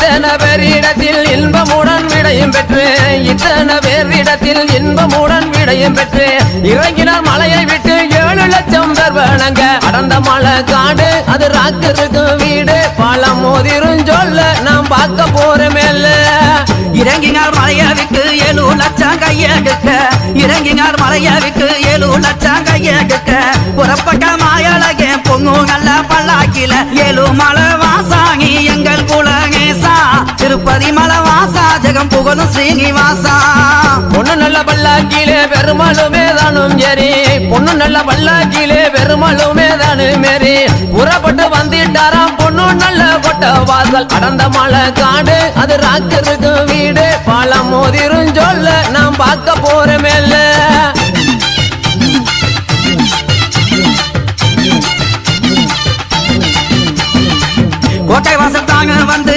இத்தனை பேரிடத்தில் இன்பமுடன் விடையும் பெற்று. இத்தனை பேரிடத்தில் இன்பமுடன் விடையும் பெற்று. இறங்கினார் மலையை விட்டு ஏழு லட்சம் பேர் வணங்க. அடர்ந்த மலை காடு அது ராக்கு வீடு. பழம் மோதிரும் சொல்ல நாம் பார்க்க போறமேல இறங்கினார் மலையாவிக்கு ஏழு லட்சம் கையெடுக்க இறங்கினார் மலையாவிக்கு ஏழு லட்சம் கையெடுக்க புறப்பட்ட மாயழகே பொங்கு நல்ல பல்லாக்கில ஏழு மலை திருப்பதி மலை வாசா ஜெகம் புகழும் ஸ்ரீனிவாசா பொண்ணு நல்ல பல்லாக்கிலே பெருமாளுமே தானும் சரி பொண்ணு நல்ல பல்லாக்கிலே பெருமாளுமே தானும் மேரி புறப்பட்டு வந்துட்டாராம் பொண்ணு நல்ல கொட்ட வாசல். அடர்ந்த மலை காடு அது ராக்கு வீடு. பழம் மோதிரும் சொல்ல நாம் பார்க்க போறமேல்ல கோட்டை வாசல் தாங்க வந்து